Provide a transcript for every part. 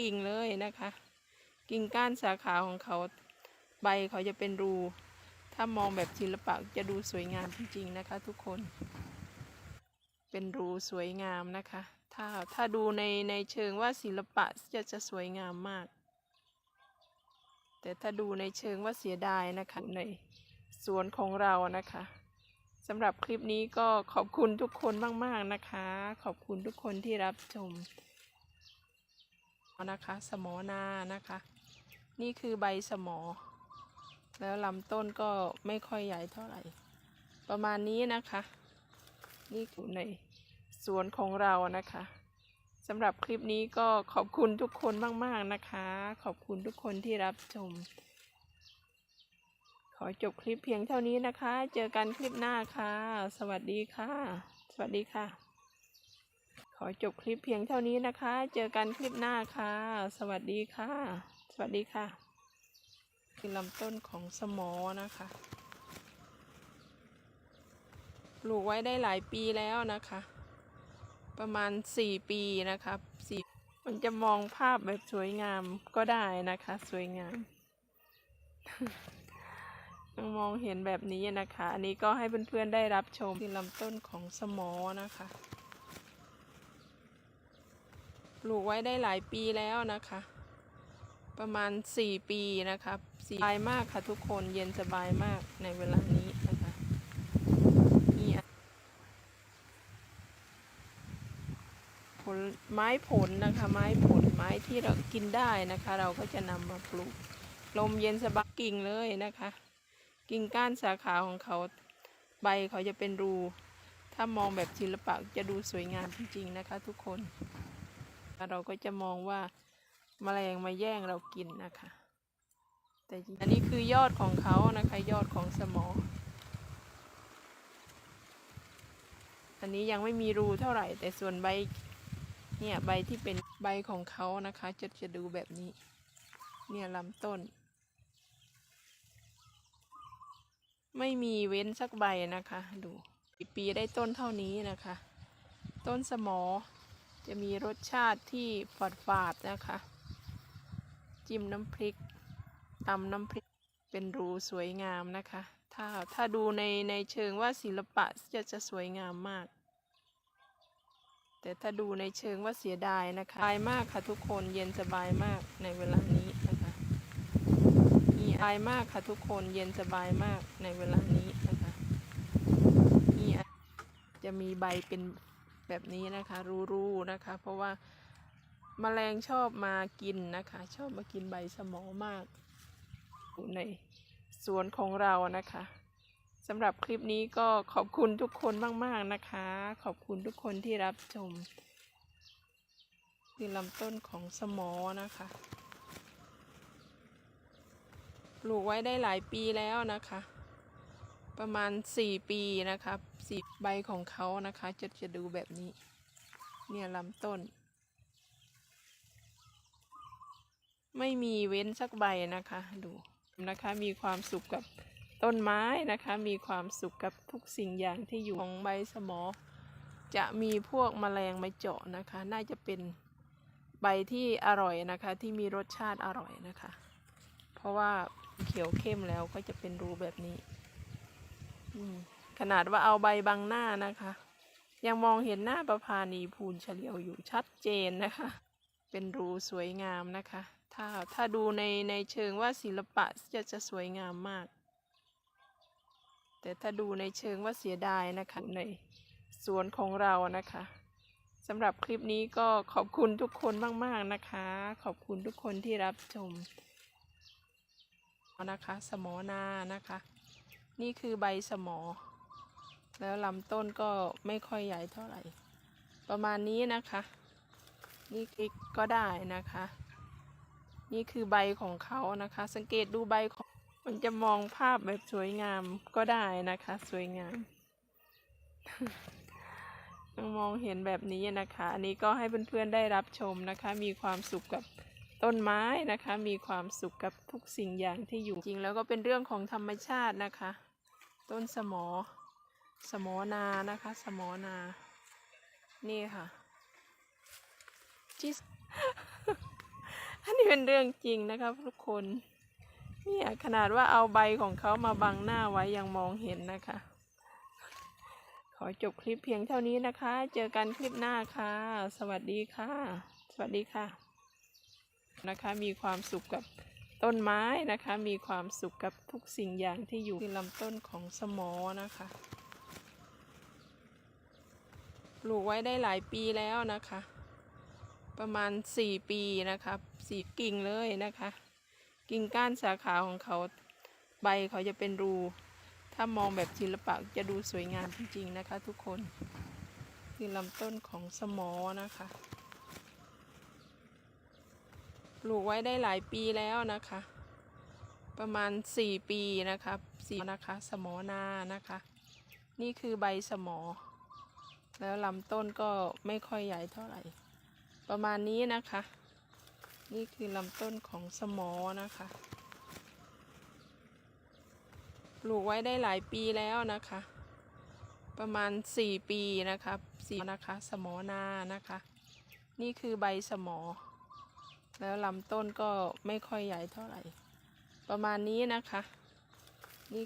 กิ่งเลยนะคะ กิ่งก้านสาขาของเขาใบเขาจะเป็นรู ถ้ามองแบบศิลปะจะดูสวยงามจริงๆนะคะ ทุกคน เป็นรูสวยงามนะคะ ถ้าถ้าดูในในเชิงว่าศิลปะจะจะสวยงามมาก แต่ถ้าดูในเชิงว่าเสียดายนะคะในสวนของเรานะคะสำหรับคลิปนี้ก็ขอบคุณทุกคนมาก ๆ นะคะ ขอบคุณทุกคนที่รับชม นะคะ สมอนานะคะ นี่คือใบสมอ แล้วลำต้นก็ไม่ค่อยใหญ่เท่าไหร่ ประมาณนี้นะคะ นี่คือในสวนของเรานะคะสำหรับคลิปนี้ก็ขอบคุณทุกคนมาก ๆ นะคะ ขอบคุณทุกคนที่รับชม ขอจบคลิปเพียงเท่านี้นะคะ เจอกันคลิปหน้าค่ะ สวัสดีค่ะ สวัสดีค่ะ ขอจบคลิปเพียงเท่านี้นะคะ เจอกันคลิปหน้าค่ะ สวัสดีค่ะ สวัสดีค่ะ คือลำต้นของสมอนะคะ ปลูกไว้ได้หลายปีแล้วนะคะ ประมาณสี่ปีนะครับสี่มันจะมองภาพแบบสวยงามก็ได้นะคะ สวยงามต้องมองเห็นแบบนี้นะคะ อันนี้ก็ให้เพื่อนๆได้รับชมที่ลำต้นของสมอนะคะ ลูกไว้ได้หลายปีแล้วนะคะ ประมาณสี่ปีนะครับสบายมากค่ะทุกคนเย็นสบายมากในเวลานี้นะคะนี่อะผลไม้ผลนะคะ ไม้ผลไม้ที่เรากินได้นะคะ เราก็จะนำมาปลูก ลมเย็นสบายกิ่งเลยนะคะ กิ่งก้านสาขาของเขาใบเขาจะเป็นรูถ้ามองแบบศิลปะจะดูสวยงามจริงๆนะคะทุกคน เราก็จะมองว่าแมลงมาแย่งเรากินนะคะ แต่อันนี้คือยอดของเขานะคะ ยอดของสมออันนี้ยังไม่มีรูเท่าไหร่ แต่ส่วนใบเนี่ยใบที่เป็นใบของเขานะคะ จะจะดูแบบนี้ เนี่ยลำต้น ไม่มีเว้นสักใบนะคะ ดูปีได้ต้นเท่านี้นะคะ ต้นสมอ จะมีรสชาติที่ฝาดฝาดนะคะ จิ้มน้ำพริกตำน้ำพริกเป็นรูสวยงามนะคะ ถ้าถ้าดูในในเชิงว่าศิลปะจะจะสวยงามมาก แต่ถ้าดูในเชิงว่าเสียดายนะคะสบายมากค่ะทุกคนเย็นสบายมากในเวลานี้นะคะมีอายมากค่ะทุกคนเย็นสบายมากในเวลานี้นะคะมีอ่จะมีใบเป็น แบบนี้นะคะรูๆนะคะ เพราะว่าแมลงชอบมากินนะคะ ชอบมากินใบสมอมากอยู่ในสวนของเรานะคะสำหรับคลิปนี้ก็ขอบคุณทุกคนมากๆนะคะ ขอบคุณทุกคนที่รับชมที่ลำต้นของสมอนะคะ ปลูกไว้ได้หลายปีแล้วนะคะ ประมาณสี่ปีนะครับสีใบของเขานะคะจะจะดูแบบนี้ เนี่ยลำต้น ไม่มีเว้นสักใบนะคะ ดูนะคะมีความสุขกับต้นไม้นะคะ มีความสุขกับทุกสิ่งอย่างที่อยู่ของใบสมอ จะมีพวกแมลงมาเจาะนะคะ น่าจะเป็นใบที่อร่อยนะคะ ที่มีรสชาติอร่อยนะคะ เพราะว่าเขียวเข้มแล้วก็จะเป็นรูแบบนี้ ขนาดว่าเอาใบบังหน้านะคะ ยังมองเห็นหน้าประพานีภูลเฉลียวอยู่ชัดเจนนะคะ เป็นรูสวยงามนะคะ ถ้าถ้าดูในในเชิงว่าศิลปะจะจะสวยงามมาก แต่ถ้าดูในเชิงว่าเสียดายนะคะในสวนของเรานะคะสำหรับคลิปนี้ก็ขอบคุณทุกคนมาก ๆนะคะ ขอบคุณทุกคนที่รับชมนะคะ สมอนานะคะ นี่คือใบสมอ แล้วลำต้นก็ไม่ค่อยใหญ่เท่าไหร่ ประมาณนี้นะคะ นี่อีกก็ได้นะคะ นี่คือใบของเขานะคะ สังเกตดูใบของมันจะมองภาพแบบสวยงามก็ได้นะคะ สวยงามต้องมองเห็นแบบนี้นะคะ อันนี้ก็ให้เพื่อนๆได้รับชมนะคะ มีความสุขกับต้นไม้นะคะ มีความสุขกับทุกสิ่งอย่างที่อยู่จริง แล้วก็เป็นเรื่องของธรรมชาตินะคะ ต้นสมอ สมอนานะคะ สมอนา นี่ค่ะที่เป็นเรื่องจริงนะครับทุกคนเนี่ยขนาดว่าเอาใบของเขามาบังหน้าไว้ยังมองเห็นนะคะ ขอจบคลิปเพียงเท่านี้นะคะ เจอกันคลิปหน้าค่ะ สวัสดีค่ะ สวัสดีค่ะ นะคะมีความสุขกับ ต้นไม้นะคะ มีความสุขกับทุกสิ่งอย่างที่อยู่ที่ลำต้นของสมอนะคะปลูกไว้ได้หลายปีแล้วนะคะ ประมาณสี่ปีนะครับสี่กิ่งเลยนะคะ กิ่งก้านสาขาของเขาใบเขาจะเป็นรู ถ้ามองแบบศิลปะจะดูสวยงามจริงๆนะคะ ทุกคนคือลำต้นของสมอนะคะ ป ลูกไว้ได้หลายปีแล้วนะคะ ประมาณสี่ปีนะครับสี่นะคะ สมอนานะคะ นี่คือใบสมอ แล้วลำต้นก็ไม่ค่อยใหญ่เท่าไหร่ ประมาณนี้นะคะ นี่คือลำต้นของสมอนะคะปลูกไว้ได้หลายปีแล้วนะคะ ประมาณสี่ปีนะครับสี่นะคะ สมอนานะคะ นี่คือใบสมอ แล้วลำต้นก็ไม่ค่อยใหญ่เท่าไหร่ ประมาณนี้นะคะ นี่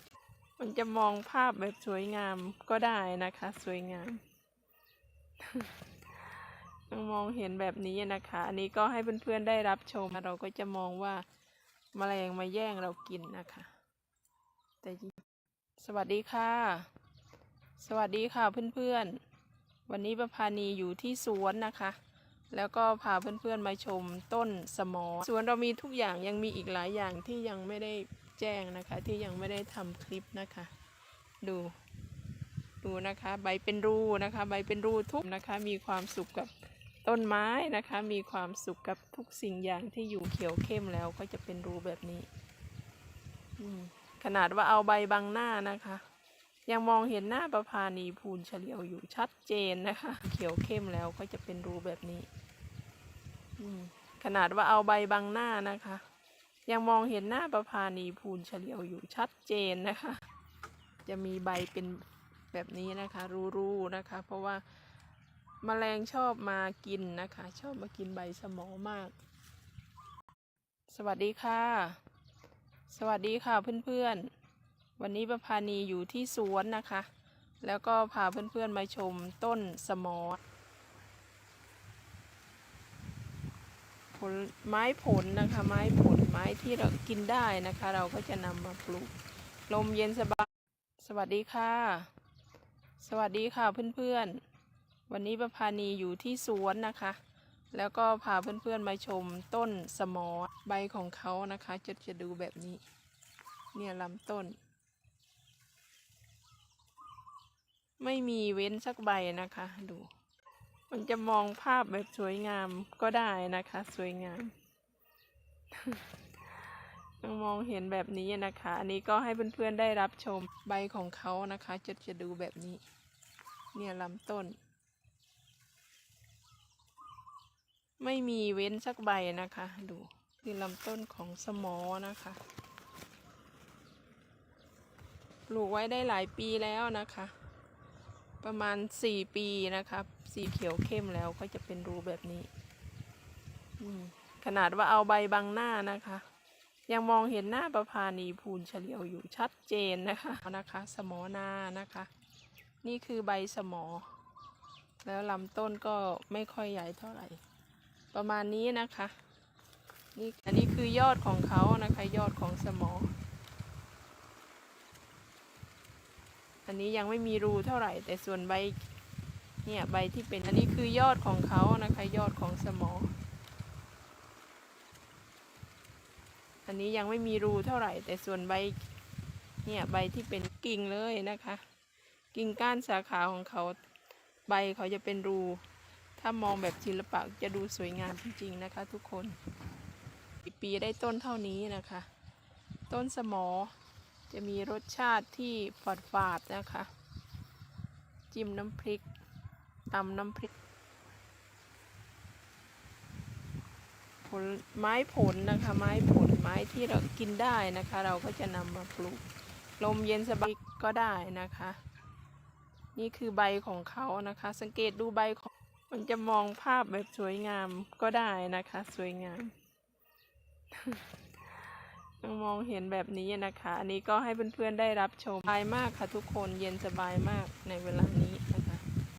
มันจะมองภาพแบบสวยงามก็ได้นะคะ สวยงามมองเห็นแบบนี้นะคะ อันนี้ก็ให้เพื่อนๆได้รับชม เราก็จะมองว่าแมลงมาแย่งเรากินนะคะ แต่จริงสวัสดีค่ะ สวัสดีค่ะเพื่อนๆ วันนี้ประพานีอยู่ที่สวนนะคะ แล้วก็พาเพื่อนๆมาชมต้นสมอสวนเรามีทุกอย่างยังมีอีกหลายอย่างที่ยังไม่ได้แจ้งนะคะ ที่ยังไม่ได้ทำคลิปนะคะ ดู ดูนะคะ ใบเป็นรูนะคะ ใบเป็นรูทุกนะคะ มีความสุขกับต้นไม้นะคะ มีความสุขกับทุกสิ่งอย่างที่อยู่เขียวเข้มแล้วก็จะเป็นรูแบบนี้ขนาดว่าเอาใบบังหน้านะคะ ยังมองเห็นหน้าประพานีพูนเฉลียวอยู่ชัดเจนนะคะ เขียวเข้มแล้วก็จะเป็นรูแบบนี้ขนาดว่าเอาใบบังหน้านะคะ ยังมองเห็นหน้าประพานีพูนเฉลียวอยู่ชัดเจนนะคะ จะมีใบเป็นแบบนี้นะคะ รูๆนะคะ เพราะว่าแมลงชอบมากินนะคะ ชอบมากินใบสมอมาก สวัสดีค่ะ สวัสดีค่ะเพื่อนๆ วันนี้ประพานีอยู่ที่สวนนะคะ แล้วก็พาเพื่อนๆมาชมต้นสมอผลไม้ผลนะคะ ไม้ผลไม้ที่เรากินได้นะคะ เราก็จะนำมาปลูก ลมเย็นสบาย สวัสดีค่ะ สวัสดีค่ะเพื่อนๆ วันนี้ประพานีอยู่ที่สวนนะคะ แล้วก็พาเพื่อนๆมาชมต้นสมอใบของเขานะคะจะจะดูแบบนี้ เนี่ยลำต้น ไม่มีเว้นสักใบนะคะ ดู มันจะมองภาพแบบสวยงามก็ได้นะคะ สวยงามต้องมองเห็นแบบนี้นะคะ อันนี้ก็ให้เพื่อนๆได้รับชมใบของเขานะคะ จะจะดูแบบนี้ เนี่ยลำต้น ไม่มีเว้นสักใบนะคะ ดูคือลำต้นของสมอนะคะ ปลูกไว้ได้หลายปีแล้วนะคะ ประมาณสี่ปีนะครับ สีเขียวเข้มแล้วก็จะเป็นรูแบบนี้ขนาดว่าเอาใบบังหน้านะคะ ยังมองเห็นหน้าประพานีพูนเฉลียวอยู่ชัดเจนนะคะนะคะ สมอนานะคะ นี่คือใบสมอ แล้วลำต้นก็ไม่ค่อยใหญ่เท่าไหร่ ประมาณนี้นะคะ นี่อันนี้คือยอดของเขานะคะ ยอดของสมอ อันนี้ยังไม่มีรูเท่าไหร่ แต่ส่วนใบเนี่ยใบที่เป็นอันนี้คือยอดของเขานะคะยอดของสมอ อันนี้ยังไม่มีรูเท่าไหร่ แต่ส่วนใบเนี่ยใบที่เป็นกิ่งเลยนะคะ กิ่งก้านสาขาของเขาใบเขาจะเป็นรู ถ้ามองแบบศิลปะจะดูสวยงามจริงๆนะคะ ทุกคนปีได้ต้นเท่านี้นะคะ ต้นสมอ จะมีรสชาติที่ฝาดฝาดนะคะ จิ้มน้ำพริกตำน้ำพริก ผลไม้ผลนะคะ ไม้ผลไม้ที่เรากินได้นะคะ เราก็จะนำมาปลูก ลมเย็นสบายก็ได้นะคะ นี่คือใบของเขานะคะ สังเกตดูใบของมันจะมองภาพแบบสวยงามก็ได้นะคะ สวยงาม ยังมองเห็นแบบนี้นะคะ อันนี้ก็ให้เพื่อนๆได้รับชมสบายมากค่ะทุกคนเย็นสบายมากในเวลานี้